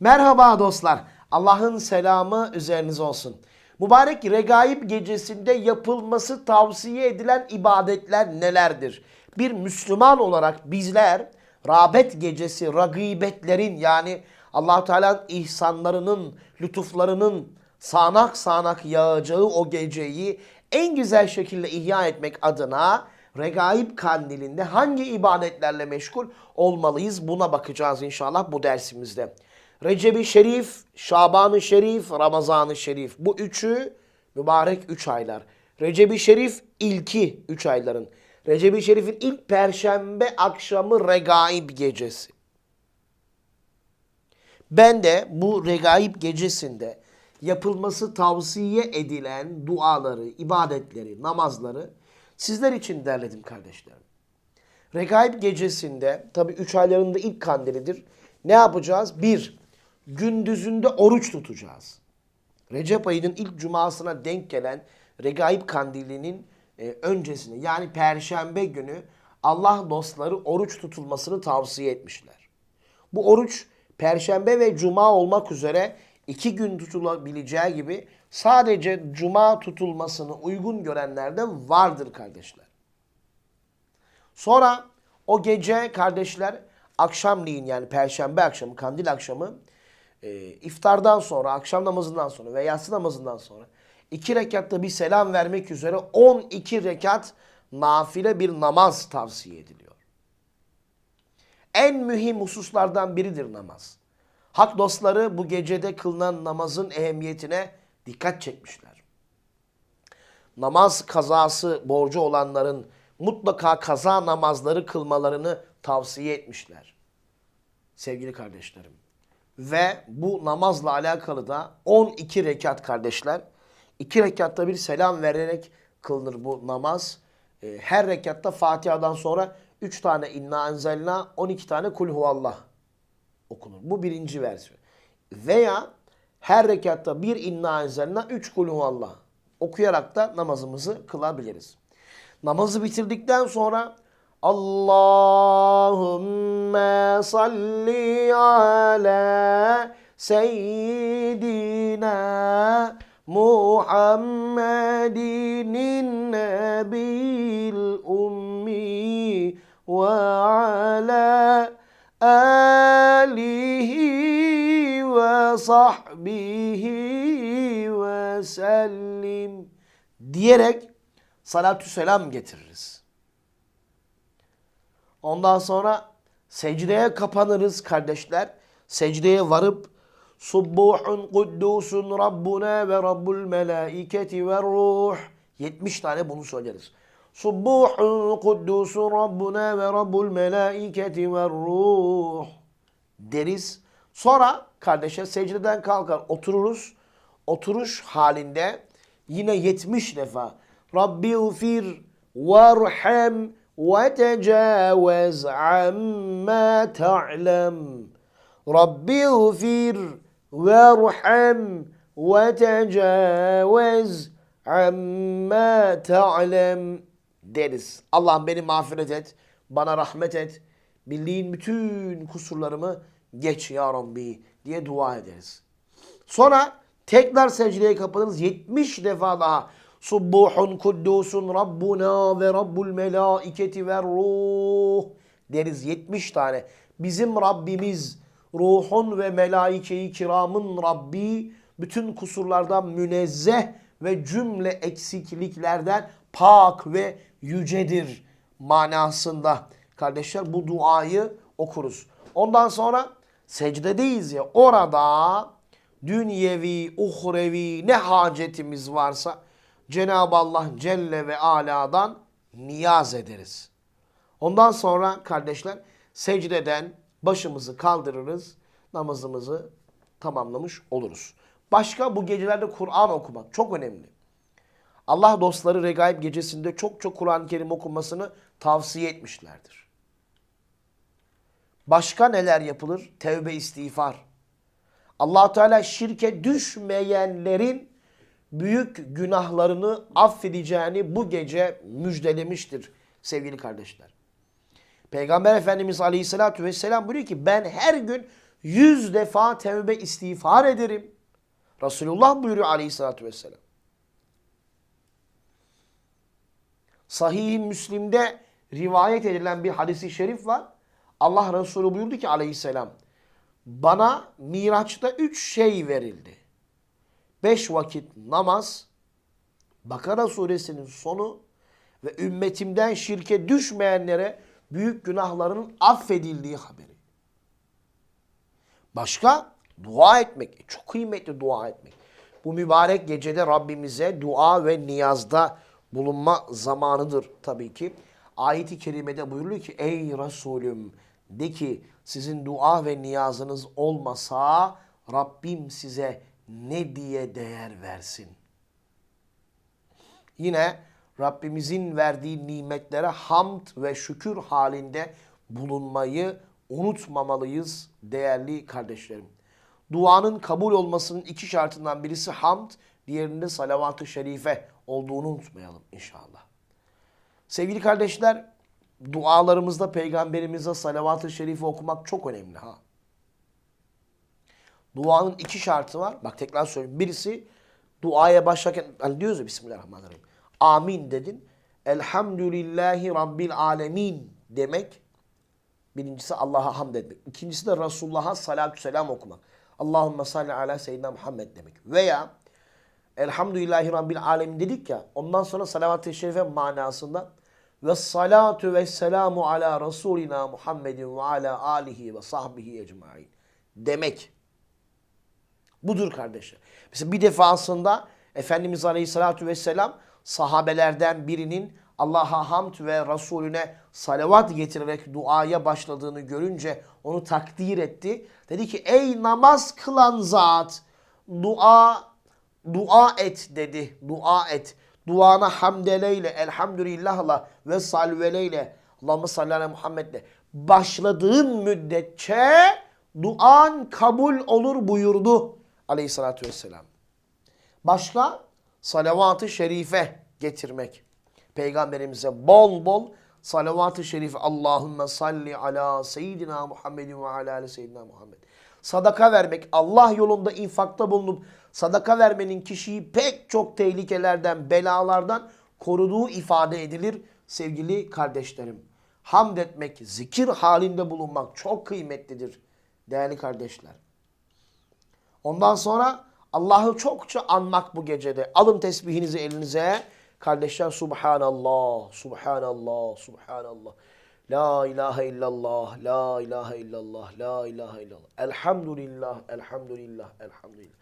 Merhaba dostlar. Allah'ın selamı üzerinize olsun. Mübarek Regaib gecesinde yapılması tavsiye edilen ibadetler nelerdir? Bir Müslüman olarak bizler Rabet gecesi, ragibetlerin yani allah Teala'nın ihsanlarının, lütuflarının sağanak sağanak yağacağı o geceyi en güzel şekilde ihya etmek adına Regaib kandilinde hangi ibadetlerle meşgul olmalıyız buna bakacağız inşallah bu dersimizde. Recep-i Şerif, Şaban-ı Şerif, Ramazan-ı Şerif bu üçü mübarek üç aylar. Recep-i Şerif ilki üç ayların. Recep-i Şerif'in ilk perşembe akşamı Regaib gecesi. Ben de bu Regaib gecesinde yapılması tavsiye edilen duaları, ibadetleri, namazları sizler için derledim kardeşlerim. Regaib gecesinde tabi 3 aylarında ilk kandilidir. Ne yapacağız? Bir, gündüzünde oruç tutacağız. Recep ayının ilk cumasına denk gelen Regaib kandilinin e, öncesine yani perşembe günü Allah dostları oruç tutulmasını tavsiye etmişler. Bu oruç perşembe ve cuma olmak üzere iki gün tutulabileceği gibi sadece cuma tutulmasını uygun görenler de vardır kardeşler. Sonra o gece kardeşler akşamleyin yani perşembe akşamı, kandil akşamı e, iftardan sonra, akşam namazından sonra ve yatsı namazından sonra iki rekatta bir selam vermek üzere 12 rekat nafile bir namaz tavsiye ediliyor. En mühim hususlardan biridir namaz. Hak dostları bu gecede kılınan namazın ehemmiyetine dikkat çekmişler. Namaz kazası borcu olanların mutlaka kaza namazları kılmalarını tavsiye etmişler. Sevgili kardeşlerim. Ve bu namazla alakalı da 12 rekat kardeşler. 2 rekatta bir selam vererek kılınır bu namaz. Ee, Her rekatta Fatiha'dan sonra 3 tane inna enzelna 12 tane kul huvallah okunur. Bu birinci versiyon. Veya her rekatta bir inna enzelna 3 kul huvallah okuyarak da namazımızı kılabiliriz. Namazı bitirdikten sonra Allahümme salli ala seyyidina Muhammedin nebil ummi ve ala alihi ve sahbihi ve sellim diyerek salatü selam getiririz. Ondan sonra secdeye kapanırız kardeşler. Secdeye varıp Subbuhun kuddusun Rabbuna ve Rabbul melaiketi ve ruh 70 tane bunu söyleriz. Subbuhun kuddusun Rabbuna ve Rabbul melaiketi ve ruh deriz. Sonra kardeşler secdeden kalkar otururuz. Oturuş halinde yine 70 defa Rabbi ufir varham amma ta'lem. Rabbi ufir varham ve tecavüz amma ta'lem deriz. Allah'ım beni mağfiret et, bana rahmet et, bildiğin bütün kusurlarımı geç ya Rabbi diye dua ederiz. Sonra tekrar secdeye kapanırız 70 defa daha. Subbuhun kuddusun Rabbuna ve Rabbul melaiketi ve ruh deriz 70 tane. Bizim Rabbimiz ruhun ve melaike-i kiramın Rabbi bütün kusurlardan münezzeh ve cümle eksikliklerden pak ve yücedir manasında. Kardeşler bu duayı okuruz. Ondan sonra secdedeyiz ya orada dünyevi, uhrevi ne hacetimiz varsa Cenab-ı Allah Celle ve Ala'dan niyaz ederiz. Ondan sonra kardeşler secdeden başımızı kaldırırız, namazımızı tamamlamış oluruz. Başka bu gecelerde Kur'an okumak çok önemli. Allah dostları Regaib gecesinde çok çok Kur'an-ı Kerim okunmasını tavsiye etmişlerdir. Başka neler yapılır? Tevbe istiğfar. allah Teala şirke düşmeyenlerin büyük günahlarını affedeceğini bu gece müjdelemiştir sevgili kardeşler. Peygamber Efendimiz Aleyhisselatü Vesselam buyuruyor ki ben her gün yüz defa tevbe istiğfar ederim. Resulullah buyuruyor aleyhissalatü vesselam. Sahih-i Müslim'de rivayet edilen bir hadisi şerif var. Allah Resulü buyurdu ki aleyhisselam, bana Miraç'ta üç şey verildi. Beş vakit namaz, Bakara suresinin sonu ve ümmetimden şirke düşmeyenlere büyük günahlarının affedildiği haberi. Başka? Dua etmek. E, Çok kıymetli dua etmek. Bu mübarek gecede Rabbimize dua ve niyazda bulunma zamanıdır tabii ki. Ayet-i kerimede buyuruyor ki ey Resulüm de ki sizin dua ve niyazınız olmasa Rabbim size ne diye değer versin? Yine Rabbimizin verdiği nimetlere hamd ve şükür halinde bulunmayı unutmamalıyız değerli kardeşlerim. Duanın kabul olmasının iki şartından birisi hamd, diğerinde salavat-ı şerife olduğunu unutmayalım inşallah. Sevgili kardeşler, dualarımızda peygamberimize salavat-ı şerife okumak çok önemli ha. Duanın iki şartı var. Bak tekrar söyleyeyim. Birisi duaya başlarken hani diyoruz ya Bismillahirrahmanirrahim. Amin dedin. Elhamdülillahi Rabbil alemin demek. Birincisi Allah'a hamd etmek. İkincisi de Resulullah'a salatü selam okumak. Allahümme salli ala seyyidina Muhammed demek. Veya Elhamdülillahi Rabbil alemin dedik ya. Ondan sonra salavat-ı şerife manasında ve salatu ve selamu ala Resulina Muhammedin ve ala alihi ve sahbihi ecmain demek. Budur kardeşler. Mesela bir defasında Efendimiz Aleyhisselatü Vesselam sahabelerden birinin Allah'a hamd ve Resulüne salavat getirerek duaya başladığını görünce onu takdir etti. Dedi ki ey namaz kılan zat dua dua et dedi. Dua et. Duana hamdeleyle, elhamdülillahla ve salveleyle, Allahümme salli ala Muhammed'le başladığın müddetçe duan kabul olur buyurdu aleyhissalatü vesselam. Başka? Salavat-ı şerife getirmek. Peygamberimize bol bol salavat-ı şerife Allahümme salli ala seyyidina Muhammedin ve ala ali seyyidina Muhammed. Sadaka vermek, Allah yolunda infakta bulunup sadaka vermenin kişiyi pek çok tehlikelerden, belalardan koruduğu ifade edilir sevgili kardeşlerim. Hamd etmek, zikir halinde bulunmak çok kıymetlidir değerli kardeşler. Ondan sonra Allah'ı çokça anmak bu gecede. Alın tesbihinizi elinize. Kardeşler Subhanallah, Subhanallah, Subhanallah. La ilahe illallah, la ilahe illallah, la ilahe illallah. Elhamdülillah, elhamdülillah, elhamdülillah.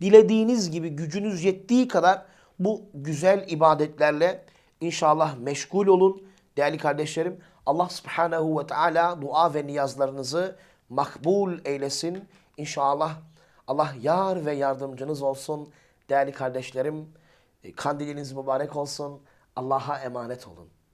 Dilediğiniz gibi gücünüz yettiği kadar bu güzel ibadetlerle inşallah meşgul olun. Değerli kardeşlerim Allah subhanehu ve teala dua ve niyazlarınızı makbul eylesin. İnşallah Allah yar ve yardımcınız olsun. Değerli kardeşlerim kandiliniz mübarek olsun. Allah'a emanet olun.